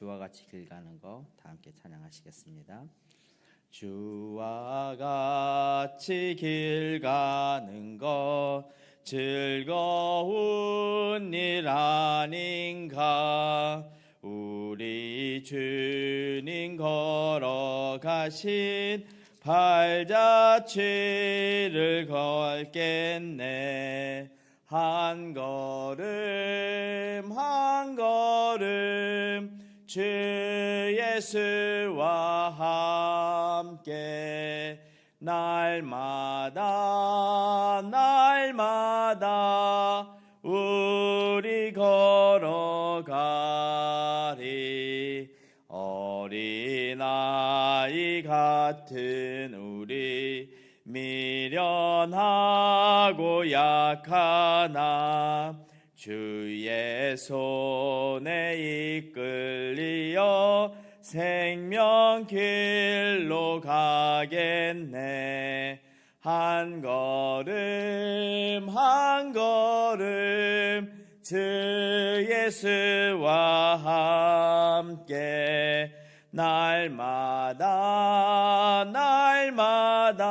주와 같이 길 가는 거 다 함께 찬양하시겠습니다. 주와 같이 길 가는 것 즐거운 일 아닌가 우리 주님 걸어가신 발자취를 걸겠네 한 걸음 한 걸음 주 예수와 함께 날마다 날마다 우리 걸어가리. 어린아이 같은 우리 미련하고 약하나 주의 손에 이끌리어 생명길로 가겠네. 한 걸음 한 걸음 주 예수와 함께 날마다 날마다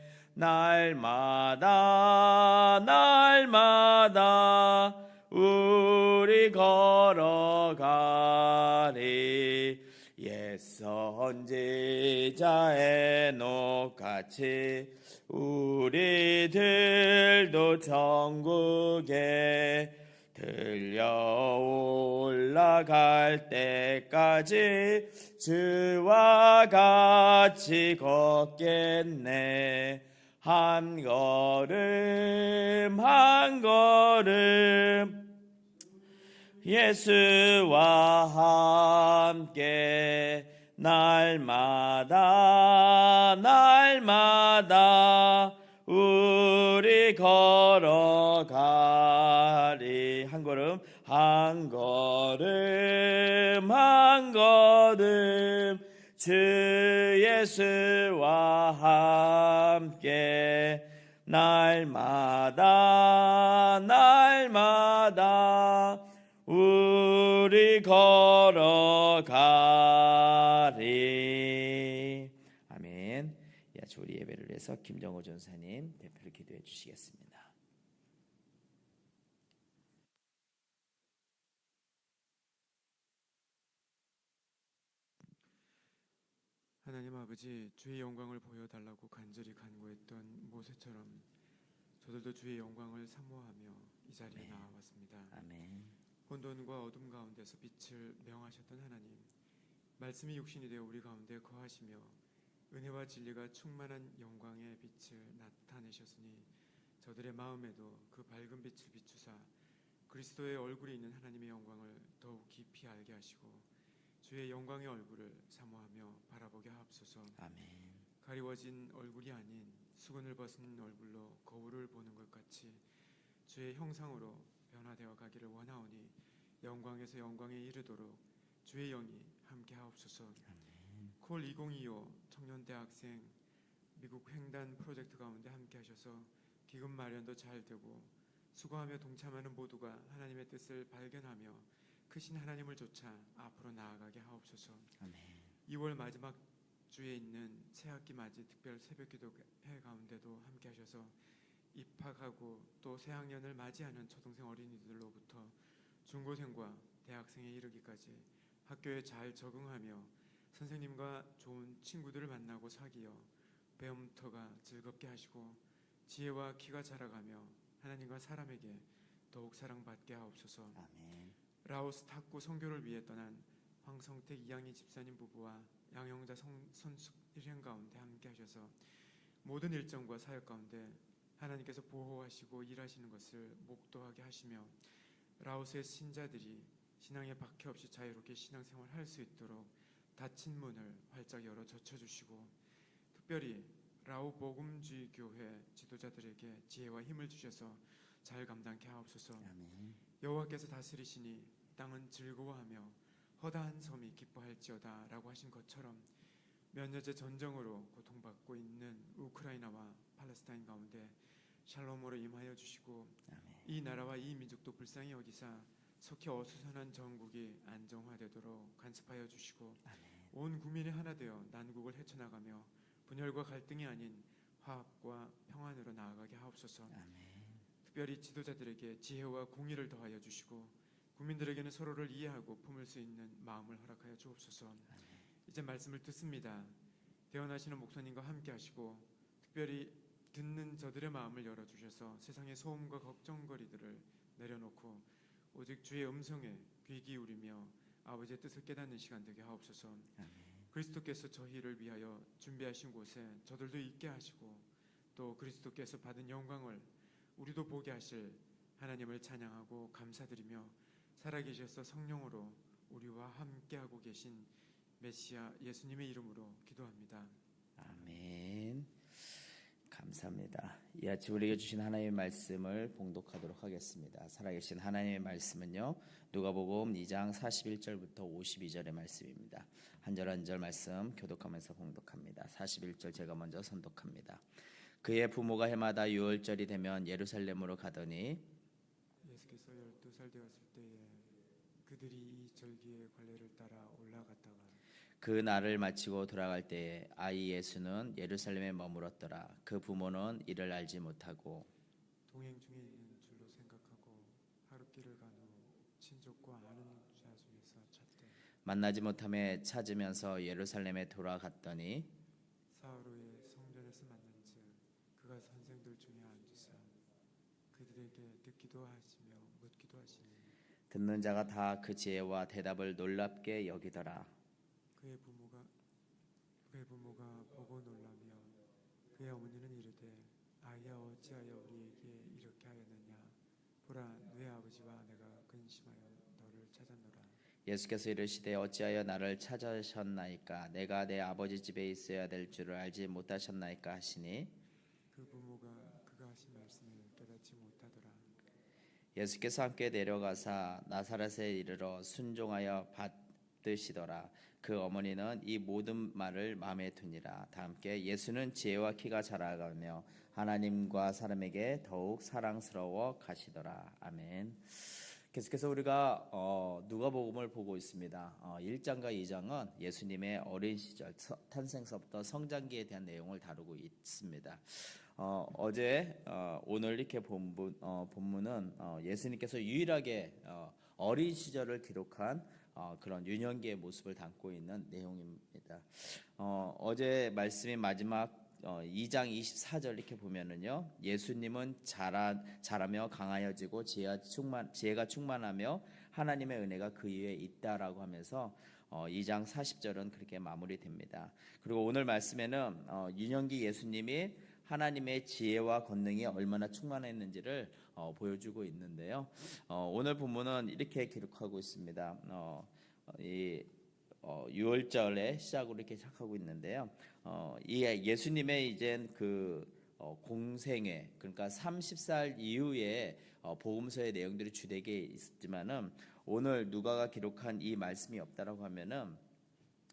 날마다 날마다 우리 걸어가리. 옛 선지자의 녹같이 우리들도 천국에 들려 올라갈 때까지 주와 같이 걷겠네 한 걸음 한 걸음 예수와 함께 날마다 날마다 우리 걸어가리. 한 걸음 한 걸음 한 걸음 주 예수와 함께 날마다 날마다 우리 걸어가리 아멘. 야, 우리 예배를 위해서 김정호 전사님 대표로 기도해 주시겠습니다. 하나님 아버지 주의 영광을 보여달라고 간절히 간구했던 모세처럼 저들도 주의 영광을 사모하며 이 자리에 나와왔습니다. 아멘. 혼돈과 어둠 가운데서 빛을 명하셨던 하나님 말씀이 육신이 되어 우리 가운데 거하시며 은혜와 진리가 충만한 영광의 빛을 나타내셨으니 저들의 마음에도 그 밝은 빛을 비추사 그리스도의 얼굴이 있는 하나님의 영광을 더욱 깊이 알게 하시고 주의 영광의 얼굴을 사모하며 바라보게 하옵소서. 아멘. 가리워진 얼굴이 아닌 수건을 벗은 얼굴로 거울을 보는 것 같이 주의 형상으로 변화되어 가기를 원하오니 영광에서 영광에 이르도록 주의 영이 함께 하옵소서. 콜2025 청년 대학생 미국 횡단 프로젝트 가운데 함께 하셔서 기금 마련도 잘 되고 수고하며 동참하는 모두가 하나님의 뜻을 발견하며 크신 하나님을 쫓아 앞으로 나아가게 하옵소서. 아멘. 2월 마지막 주에 있는 새학기 맞이 특별 새벽기도 회 가운데도 함께 하셔서 입학하고 또 새학년을 맞이하는 초등생 어린이들로부터 중고생과 대학생에 이르기까지 학교에 잘 적응하며 선생님과 좋은 친구들을 만나고 사귀어 배움터가 즐겁게 하시고 지혜와 키가 자라가며 하나님과 사람에게 더욱 사랑받게 하옵소서. 아멘. 라오스 탁구 선교를 위해 떠난 황성택 이양희 집사님 부부와 양영자 성, 선숙 일행 가운데 함께 하셔서 모든 일정과 사역 가운데 하나님께서 보호하시고 일하시는 것을 목도하게 하시며 라오스의 신자들이 신앙에 박해 없이 자유롭게 신앙생활을 할수 있도록 닫힌 문을 활짝 열어 젖혀주시고 특별히 라오 복음주의 교회 지도자들에게 지혜와 힘을 주셔서 잘 감당케 하옵소서. 아멘. 여호와께서 다스리시니 땅은 즐거워하며 허다한 섬이 기뻐할지어다라고 하신 것처럼 몇 년째 전쟁으로 고통받고 있는 우크라이나와 팔레스타인 가운데 샬롬으로 임하여 주시고 아멘. 이 나라와 이 민족도 불쌍히 여기사 속히 어수선한 전국이 안정화되도록 간섭하여 주시고 온 국민이 하나 되어 난국을 헤쳐나가며 분열과 갈등이 아닌 화합과 평안으로 나아가게 하옵소서. 아멘. 특별히 지도자들에게 지혜와 공의를 더하여 주시고 국민들에게는 서로를 이해하고 품을 수 있는 마음을 허락하여 주옵소서. 이제 말씀을 듣습니다. 대언하시는 목사님과 함께 하시고 특별히 듣는 저들의 마음을 열어 주셔서 세상의 소음과 걱정거리들을 내려놓고 오직 주의 음성에 귀 기울이며 아버지의 뜻을 깨닫는 시간 되게 하옵소서. 그리스도께서 저희를 위하여 준비하신 곳에 저들도 있게 하시고 또 그리스도께서 받은 영광을 우리도 보게 하실 하나님을 찬양하고 감사드리며 살아계셔서 성령으로 우리와 함께하고 계신 메시아 예수님의 이름으로 기도합니다. 아멘. 감사합니다. 이 아침 우리에게 주신 하나님의 말씀을 봉독하도록 하겠습니다. 살아계신 하나님의 말씀은요. 누가복음 2장 41절부터 52절의 말씀입니다. 한 절 한 절 말씀 교독하면서 봉독합니다. 41절 제가 먼저 선독합니다. 그의 부모가 해마다 유월절이 되면 예루살렘으로 가더니 예수께서 12살 되었을 때에 그들이 이 절기의 관례를 따라 올라갔다가 그 날을 마치고 돌아갈 때에 아이 예수는 예루살렘에 머물었더라. 그 부모는 이를 알지 못하고 동행 중에 있는 줄로 생각하고 하룻길을 간 후 친족과 아는 자 중에서 찾되 만나지 못함에 찾으면서 예루살렘에 돌아갔더니 사흘 후에 성전에서 만난즉 그가 선생들 중에 앉으사 그들의 그에게 듣기도 하시며 묻기도 하시니 듣는 자가 다 그 지혜와 대답을 놀랍게 여기더라. 그의 부모가 그의 부모가 보고 놀라며 그의 어머니는 이르되 아이야 어찌하여 우리에게 이렇게 하였느냐? 보라 네 아버지와 내가 근심하여 너를 찾았노라. 예수께서 이르시되 어찌하여 나를 찾으셨나이까? 내가 내 아버지 집에 있어야 될 줄을 알지 못하셨나이까 하시니 그 부모가 그가 하신 말씀을 깨닫지 못하더라 예수께서 함께 내려가사 나사렛에 이르러 순종하여 받으시더라. 그 어머니는 이 모든 말을 마음에 두니라. 다 함께 예수는 지혜와 키가 자라가며 하나님과 사람에게 더욱 사랑스러워 가시더라. 아멘. 계속해서 우리가 어, 누가복음을 보고 있습니다. 어, 1장과 2장은 예수님의 어린 시절 서- 탄생서부터 성장기에 대한 내용을 다루고 있습니다. 어, 어제 어, 오늘 이렇게 본문, 어, 본문은 어, 예수님께서 유일하게 어, 어린 시절을 기록한 어, 그런 유년기의 모습을 담고 있는 내용입니다. 어, 어제 말씀이 마지막 어, 2장 24절 이렇게 보면은요. 예수님은 자라, 자라며 강하여지고 지혜가 충만 지혜가 충만하며 하나님의 은혜가 그 위에 있다라고 하면서 어, 2장 40절은 그렇게 마무리됩니다. 그리고 오늘 말씀에는 어, 유년기 예수님이 하나님의 지혜와 권능이 얼마나 충만했는지를 어, 보여주고 있는데요. 어, 오늘 본문은 이렇게 기록하고 있습니다. 어, 이 어, 6월절에 시작으로 이렇게 시작하고 있는데요. 어, 이 예수님의 이제 그 어, 공생애 그러니까 30살 이후에 어, 복음서의 내용들이 주되게 있었지만은 오늘 누가가 기록한 이 말씀이 없다라고 하면은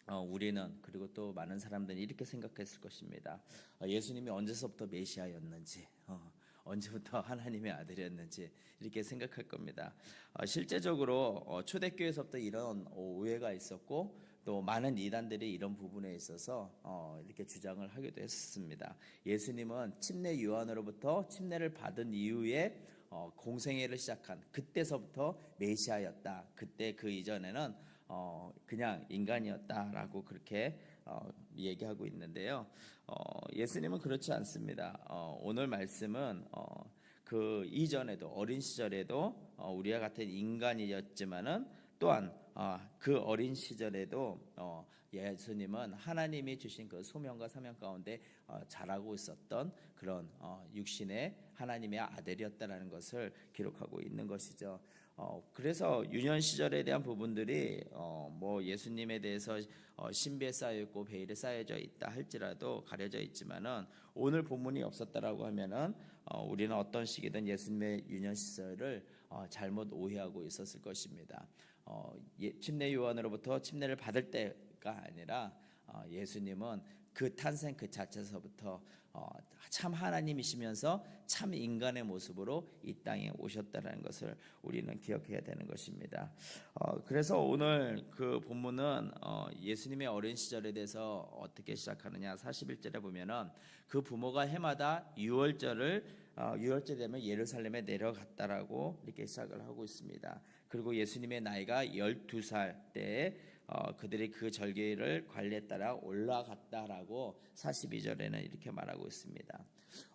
어, 우리는 그리고 또 많은 사람들이 이렇게 생각했을 것입니다. 어, 예수님이 언제서부터 메시아였는지, 어, 언제부터 하나님의 아들이었는지 이렇게 생각할 겁니다. 어, 실제적으로 어, 초대교회에서부터 이런 오해가 있었고 또 많은 이단들이 이런 부분에 있어서 어, 이렇게 주장을 하기도 했습니다. 예수님은 침례 요한으로부터 침례를 받은 이후에 어, 공생애를 시작한 그때서부터 메시아였다. 그때 그 이전에는 어, 그냥 인간이었다라고 그렇게 어, 얘기하고 있는데요. 어, 예수님은 그렇지 않습니다. 어, 오늘 말씀은 어, 그 이전에도 어린 시절에도 어, 우리와 같은 인간이었지만은 또한 어, 그 어린 시절에도 어, 예수님은 하나님이 주신 그 소명과 사명 가운데 어, 자라고 있었던 그런 어, 육신의 하나님의 아들이었다라는 것을 기록하고 있는 것이죠. 어, 그래서 유년 시절에 대한 부분들이 어, 뭐 예수님에 대해서 어, 신비에 쌓여 있고 베일에 쌓여져 있다 할지라도 가려져 있지만은 오늘 본문이 없었다라고 하면은 어, 우리는 어떤 시기든 예수님의 유년 시절을 어, 잘못 오해하고 있었을 것입니다. 어, 예, 침례 요한으로부터 침례를 받을 때가 아니라 어, 예수님은 그 탄생 그 자체서부터 어, 참 하나님이시면서 참 인간의 모습으로 이 땅에 오셨다는 것을 우리는 기억해야 되는 것입니다. 어, 그래서 오늘 그 본문은 어, 예수님의 어린 시절에 대해서 어떻게 시작하느냐 41절에 보면은 그 부모가 해마다 6월절을 어, 6월절 되면 예루살렘에 내려갔다라고 이렇게 시작을 하고 있습니다. 그리고 예수님의 나이가 12살 때에 어, 그들이 그 절기를 관리에 따라 올라갔다라고 42절에는 이렇게 말하고 있습니다.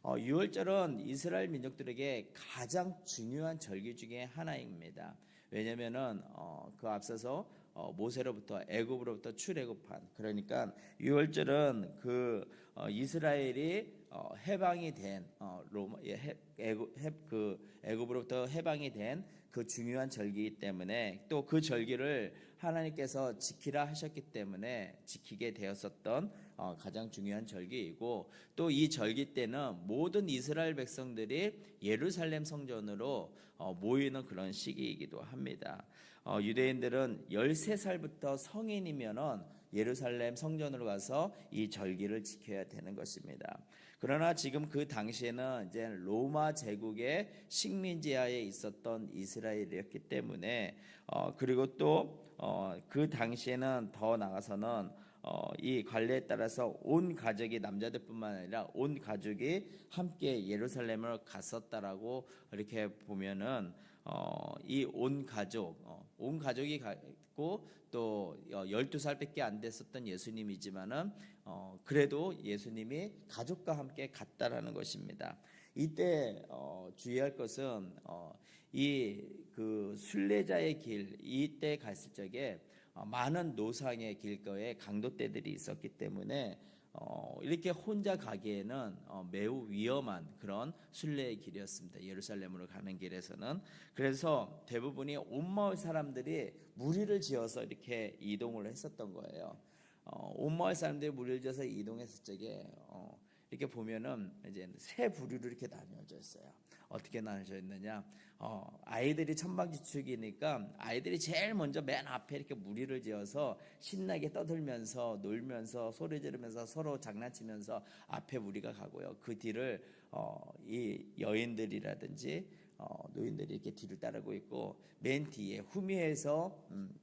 어, 6월절은 이스라엘 민족들에게 가장 중요한 절기 중에 하나입니다. 왜냐면은 어, 그 앞서서 어, 모세로부터 애굽으로부터 출애굽한 그러니까 6월절은 그 어, 이스라엘이 어, 해방이 된 어, 로마 예, 해, 애굽 해, 그 애굽으로부터 해방이 된 그 중요한 절기이기 때문에 또 그 절기를 하나님께서 지키라 하셨기 때문에 지키게 되었었던 어, 가장 중요한 절기이고 또 이 절기 때는 모든 이스라엘 백성들이 예루살렘 성전으로 어, 모이는 그런 시기이기도 합니다. 어, 유대인들은 13살부터 성인이면은 예루살렘 성전으로 가서 이 절기를 지켜야 되는 것입니다. 그러나 지금 그 당시에는 이제 로마 제국의 식민지하에 있었던 이스라엘이었기 때문에 어, 그리고 또 어, 그 당시에는 더 나가서는 어, 이 관례에 따라서 온 가족이 남자들뿐만 아니라 온 가족이 함께 예루살렘을 갔었다라고 이렇게 보면은 어, 이 온 가족, 어, 온 가족이 갔고 또 12살밖에 안 됐었던 예수님이지만은 어, 그래도 예수님이 가족과 함께 갔다라는 것입니다. 이때 어, 주의할 것은 어, 이그 순례자의 길 이때 갔을 적에 어, 많은 노상의 길거에 강도떼들이 있었기 때문에 어, 이렇게 혼자 가기에는 어, 매우 위험한 그런 순례의 길이었습니다. 예루살렘으로 가는 길에서는 그래서 대부분이 온 마을 사람들이 무리를 지어서 이렇게 이동을 했었던 거예요. 어, 온 마을 사람들이 무리를 지어서 이동했을 적에 어, 이렇게 보면은 이제 세 부류로 이렇게 나뉘어져 있어요. 어떻게 나눠져 있느냐? 어, 아이들이 천방지축이니까 아이들이 제일 먼저 맨 앞에 이렇게 무리를 지어서 신나게 떠들면서 놀면서 소리 지르면서 서로 장난치면서 앞에 무리가 가고요. 그 뒤를 어, 이 여인들이라든지 어, 노인들이 이렇게 뒤를 따르고 있고 맨 뒤에 후미에서 음,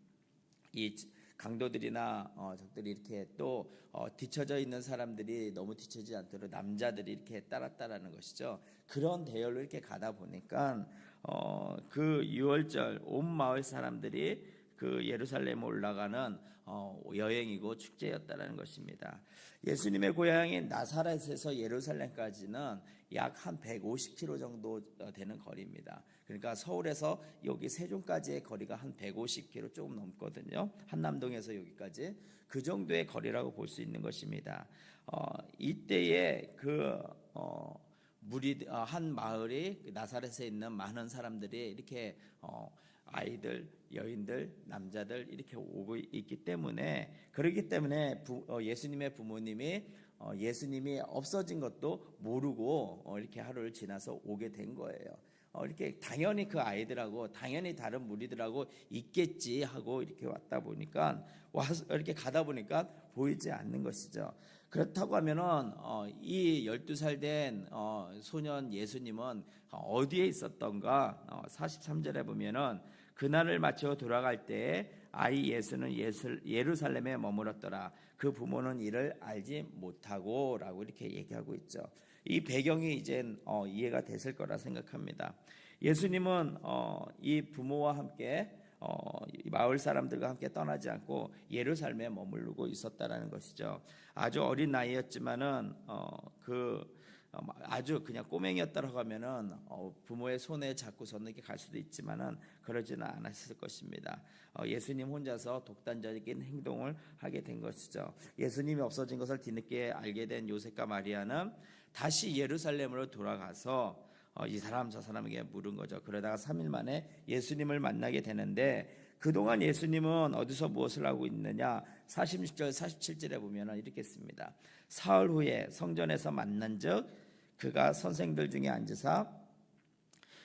이 강도들이나 어, 적들이 이렇게 또 어, 뒤처져 있는 사람들이 너무 뒤처지지 않도록 남자들이 이렇게 따랐다라는 것이죠. 그런 대열로 이렇게 가다 보니까 어, 그 6월절 온 마을 사람들이 그 예루살렘에 올라가는 어, 여행이고 축제였다라는 것입니다. 예수님의 고향인 나사렛에서 예루살렘까지는 약 한 150km 정도 어, 되는 거리입니다. 그러니까 서울에서 여기 세종까지의 거리가 한 150km 조금 넘거든요. 한남동에서 여기까지 그 정도의 거리라고 볼 수 있는 것입니다. 어, 이때에 그 어, 무리 어, 한 마을이 그 나사렛에 있는 많은 사람들이 이렇게 어, 아이들, 여인들, 남자들 이렇게 오고 있기 때문에 그렇기 때문에 부, 어, 예수님의 부모님이 어, 예수님이 없어진 것도 모르고 어, 이렇게 하루를 지나서 오게 된 거예요. 어, 이렇게 당연히 그 아이들하고 당연히 다른 무리들하고 있겠지 하고 이렇게 왔다 보니까 와서 이렇게 가다 보니까 보이지 않는 것이죠. 그렇다고 하면은 어, 이 12살 된 어, 소년 예수님은 어디에 있었던가? 어, 43절에 보면은 그날을 마쳐 돌아갈 때 아이 예수는 예술, 예루살렘에 머물었더라. 그 부모는 이를 알지 못하고 라고 이렇게 얘기하고 있죠. 이 배경이 이제 어, 이해가 됐을 거라 생각합니다. 예수님은 어, 이 부모와 함께 어, 이 마을 사람들과 함께 떠나지 않고 예루살렘에 머무르고 있었다라는 것이죠. 아주 어린 나이였지만은 어, 그 어, 아주 그냥 꼬맹이였다고 하면은 어, 부모의 손에 잡고서는 이렇게 갈 수도 있지만은 그러지는 않았을 것입니다. 어, 예수님 혼자서 독단적인 행동을 하게 된 것이죠. 예수님이 없어진 것을 뒤늦게 알게 된 요셉과 마리아는 다시 예루살렘으로 돌아가서 어, 이 사람 저 사람에게 물은 거죠. 그러다가 3일 만에 예수님을 만나게 되는데 그동안 예수님은 어디서 무엇을 하고 있느냐? 46절 47절에 보면은 이렇게 씁니다. 사흘 후에 성전에서 만난즉 그가 선생들 중에 앉으사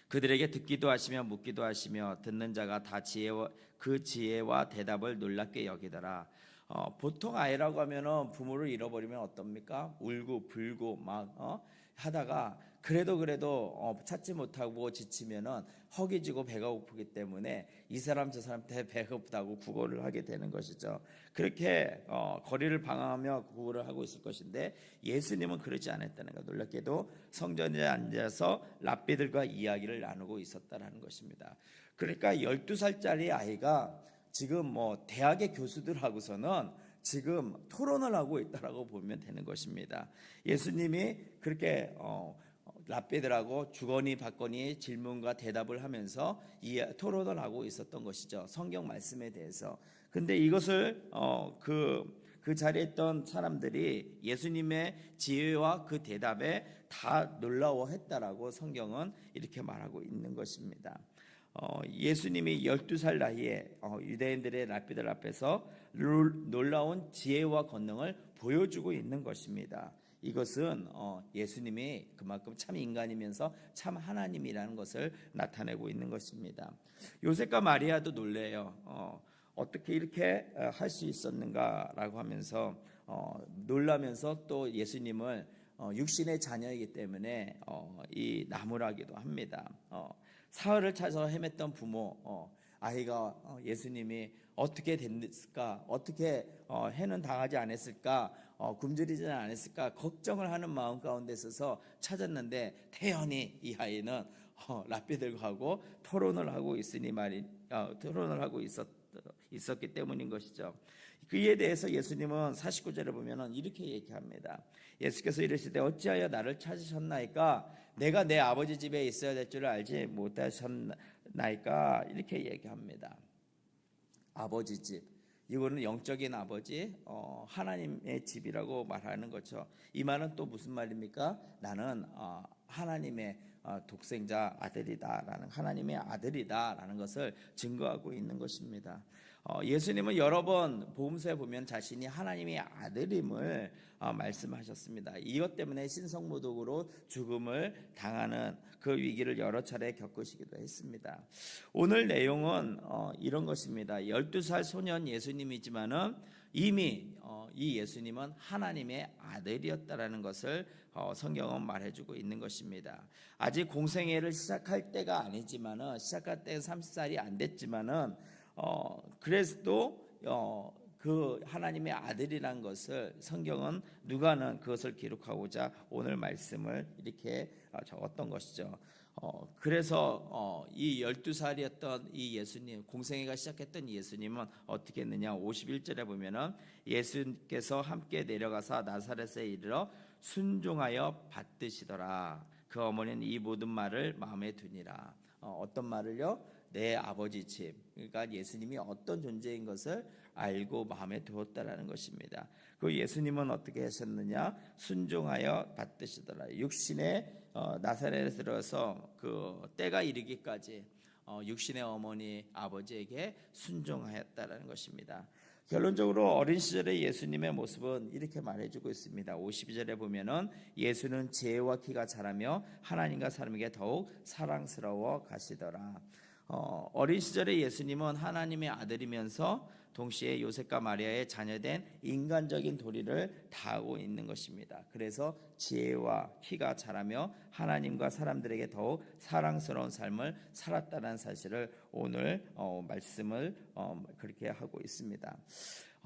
그들에게 듣기도 하시며 묻기도 하시며 듣는 자가 다 지혜와 그 지혜와 대답을 놀랍게 여기더라. 어, 보통 아이라고 하면은 부모를 잃어버리면 어떻습니까? 울고 불고 막 어? 하다가 그래도 그래도 어, 찾지 못하고 지치면은 허기지고 배가 고프기 때문에 이 사람 저 사람한테 배가 고프다고 구걸을 하게 되는 것이죠. 그렇게 어, 거리를 방황하며 구걸을 하고 있을 것인데 예수님은 그러지 않았다는 것. 놀랍게도 성전에 앉아서 랍비들과 이야기를 나누고 있었다라는 것입니다. 그러니까 12살짜리 아이가 지금 뭐 대학의 교수들하고서는 지금 토론을 하고 있다라고 보면 되는 것입니다. 예수님이 그렇게 어, 랍비들하고 주거니 받거니 질문과 대답을 하면서 이 토론을 하고 있었던 것이죠. 성경 말씀에 대해서. 근데 이것을 어, 그, 그 자리에 있던 사람들이 예수님의 지혜와 그 대답에 다 놀라워했다라고 성경은 이렇게 말하고 있는 것입니다. 어, 예수님이 12살 나이에 어, 유대인들의 랍비들 앞에서 룰- 놀라운 지혜와 권능을 보여주고 있는 것입니다. 이것은 어, 예수님이 그만큼 참 인간이면서 참 하나님이라는 것을 나타내고 있는 것입니다. 요셉과 마리아도 놀래요. 어, 어떻게 이렇게 할 수 있었는가라고 하면서 어, 놀라면서 또 예수님을 어, 육신의 자녀이기 때문에 어, 이 나무라기도 합니다. 어, 사흘을 찾아 헤맸던 부모, 어, 아이가 어, 예수님이 어떻게 됐을까, 어떻게 어, 해는 당하지 않았을까, 어, 굶주리지는 않았을까 걱정을 하는 마음 가운데 있어서 찾았는데 태연히 이 아이는 어, 랍비들과 하고 토론을 하고 있으니 말이 어, 토론을 하고 있었 있었기 때문인 것이죠. 그에 대해서 예수님은 49절에 보면은 이렇게 얘기합니다. 예수께서 이르시되 어찌하여 나를 찾으셨나이까 내가 내 아버지 집에 있어야 될 줄을 알지 못하셨나이까 이렇게 얘기합니다. 아버지 집 이거는 영적인 아버지 어, 하나님의 집이라고 말하는 거죠. 이 말은 또 무슨 말입니까? 나는 어, 하나님의 어, 독생자 아들이다라는 하나님의 아들이다라는 것을 증거하고 있는 것입니다. 어, 예수님은 여러 번 복음서에 보면 자신이 하나님의 아들임을 어, 말씀하셨습니다. 이것 때문에 신성모독으로 죽음을 당하는 그 위기를 여러 차례 겪으시기도 했습니다. 오늘 내용은 어, 이런 것입니다. 12살 소년 예수님이지만은 이미 어, 이 예수님은 하나님의 아들이었다라는 것을 어, 성경은 말해주고 있는 것입니다. 아직 공생애를 시작할 때가 아니지만은 시작할 때는 30살이 안 됐지만은 어, 그래도 어, 그 하나님의 아들이란 것을 성경은 누가는 그것을 기록하고자 오늘 말씀을 이렇게 어, 적었던 것이죠. 어, 그래서 어, 이 12살이었던 이 예수님, 공생애가 시작했던 이 예수님은 어떻게 했느냐? 51절에 보면은 예수님께서 함께 내려가사 나사렛에 이르러 순종하여 받드시더라. 그 어머니는 이 모든 말을 마음에 두니라. 어, 어떤 말을요? 내 아버지 집. 그러니까 예수님이 어떤 존재인 것을 알고 마음에 두었다라는 것입니다. 그 예수님은 어떻게 하셨느냐? 순종하여 받드시더라. 육신의 어, 나사렛에 들어서 그 때가 이르기까지 어, 육신의 어머니 아버지에게 순종하였다라는 것입니다. 결론적으로 어린 시절의 예수님의 모습은 이렇게 말해주고 있습니다. 52절에 보면은 예수는 지혜와 키가 자라며 하나님과 사람에게 더욱 사랑스러워 가시더라. 어, 어린 시절의 예수님은 하나님의 아들이면서 동시에 요셉과 마리아의 자녀된 인간적인 도리를 다하고 있는 것입니다. 그래서 지혜와 키가 자라며 하나님과 사람들에게 더욱 사랑스러운 삶을 살았다는 사실을 오늘 어, 말씀을 어, 그렇게 하고 있습니다.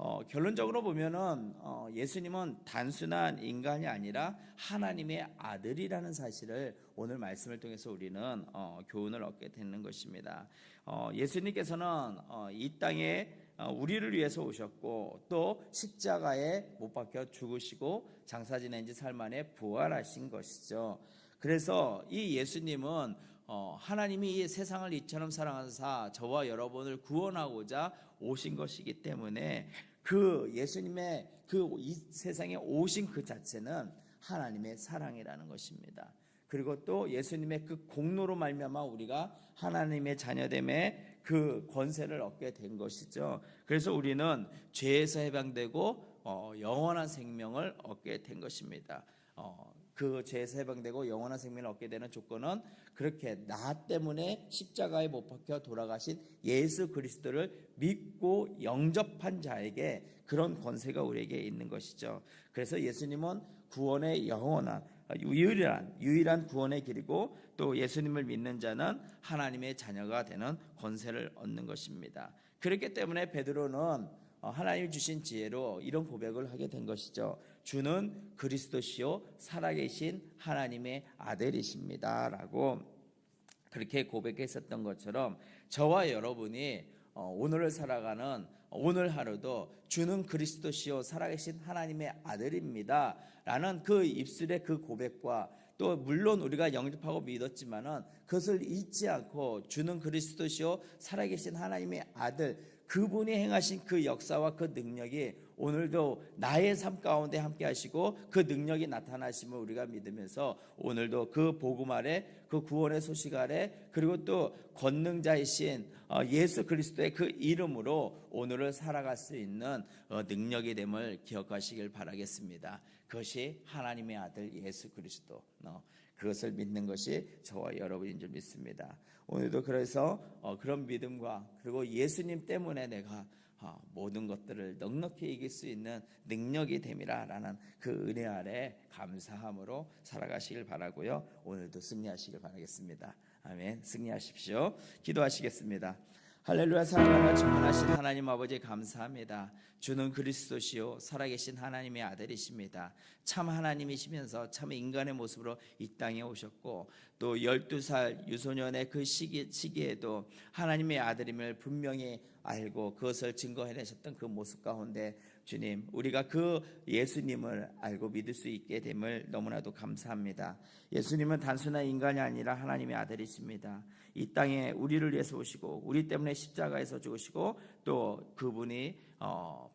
어, 결론적으로 보면은 어, 예수님은 단순한 인간이 아니라 하나님의 아들이라는 사실을 오늘 말씀을 통해서 우리는 어, 교훈을 얻게 되는 것입니다. 어, 예수님께서는 어, 이 땅에 어, 우리를 위해서 오셨고 또 십자가에 못 박혀 죽으시고 장사 지낸 지 사흘 만에 부활하신 것이죠. 그래서 이 예수님은 어, 하나님이 이 세상을 이처럼 사랑하사 저와 여러분을 구원하고자 오신 것이기 때문에 그 예수님의 그 이 세상에 오신 그 자체는 하나님의 사랑이라는 것입니다. 그리고 또 예수님의 그 공로로 말미암아 우리가 하나님의 자녀됨의 그 권세를 얻게 된 것이죠. 그래서 우리는 죄에서 해방되고 어, 영원한 생명을 얻게 된 것입니다. 어, 그 죄에서 해방되고 영원한 생명을 얻게 되는 조건은 그렇게 나 때문에 십자가에 못 박혀 돌아가신 예수 그리스도를 믿고 영접한 자에게 그런 권세가 우리에게 있는 것이죠. 그래서 예수님은 구원의 영원한 유일한 유일한 구원의 길이고 또 예수님을 믿는 자는 하나님의 자녀가 되는 권세를 얻는 것입니다. 그렇기 때문에 베드로는 어, 하나님이 주신 지혜로 이런 고백을 하게 된 것이죠. 주는 그리스도시요 살아계신 하나님의 아들이십니다라고 그렇게 고백했었던 것처럼 저와 여러분이 어, 오늘을 살아가는 오늘 하루도 주는 그리스도시요 살아계신 하나님의 아들입니다 라는 그 입술의 그 고백과 또 물론 우리가 영접하고 믿었지만은 그것을 잊지 않고 주는 그리스도시요 살아계신 하나님의 아들 그분이 행하신 그 역사와 그 능력이 오늘도 나의 삶 가운데 함께 하시고 그 능력이 나타나심을 우리가 믿으면서 오늘도 그 복음 아래 그 구원의 소식 아래 그리고 또 권능자이신 어, 예수 그리스도의 그 이름으로 오늘을 살아갈 수 있는 어, 능력이 됨을 기억하시길 바라겠습니다. 그것이 하나님의 아들 예수 그리스도 어, 그것을 믿는 것이 저와 여러분인 줄 믿습니다. 오늘도 그래서 어, 그런 믿음과 그리고 예수님 때문에 내가 어, 모든 것들을 넉넉히 이길 수 있는 능력이 됨이라라는 그 은혜 아래 감사함으로 살아가시길 바라고요. 오늘도 승리하시길 바라겠습니다. 아멘. 승리하십시오. 기도하시겠습니다. 할렐루야 사랑하는 충만하신 하나님 아버지 감사합니다. 주는 그리스도시요 살아계신 하나님의 아들이십니다. 참 하나님이시면서 참 인간의 모습으로 이 땅에 오셨고 또 12살 유소년의 그 시기, 시기에도 하나님의 아들임을 분명히 알고 그것을 증거해내셨던 그 모습 가운데 주님 우리가 그 예수님을 알고 믿을 수 있게 됨을 너무나도 감사합니다. 예수님은 단순한 인간이 아니라 하나님의 아들이십니다. 이 땅에 우리를 위해서 오시고 우리 때문에 십자가에서 죽으시고 또 그분이 어,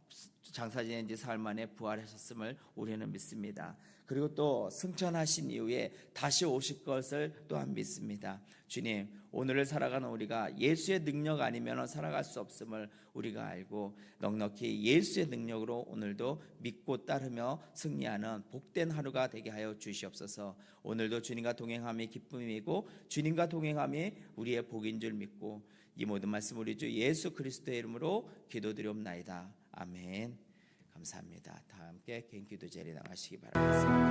장사 지낸 지 사흘 만에 부활하셨음을 우리는 믿습니다. 그리고 또 승천하신 이후에 다시 오실 것을 또한 믿습니다. 주님, 오늘을 살아가는 우리가 예수의 능력 아니면 살아갈 수 없음을 우리가 알고 넉넉히 예수의 능력으로 오늘도 믿고 따르며 승리하는 복된 하루가 되게 하여 주시옵소서. 오늘도 주님과 동행함이 기쁨이고 주님과 동행함이 우리의 복인 줄 믿고 이 모든 말씀 우리 주 예수 그리스도의 이름으로 기도드리옵나이다. 아멘. 감사합니다. 다 함께 개인 기도 제리 나가시기 바랍니다.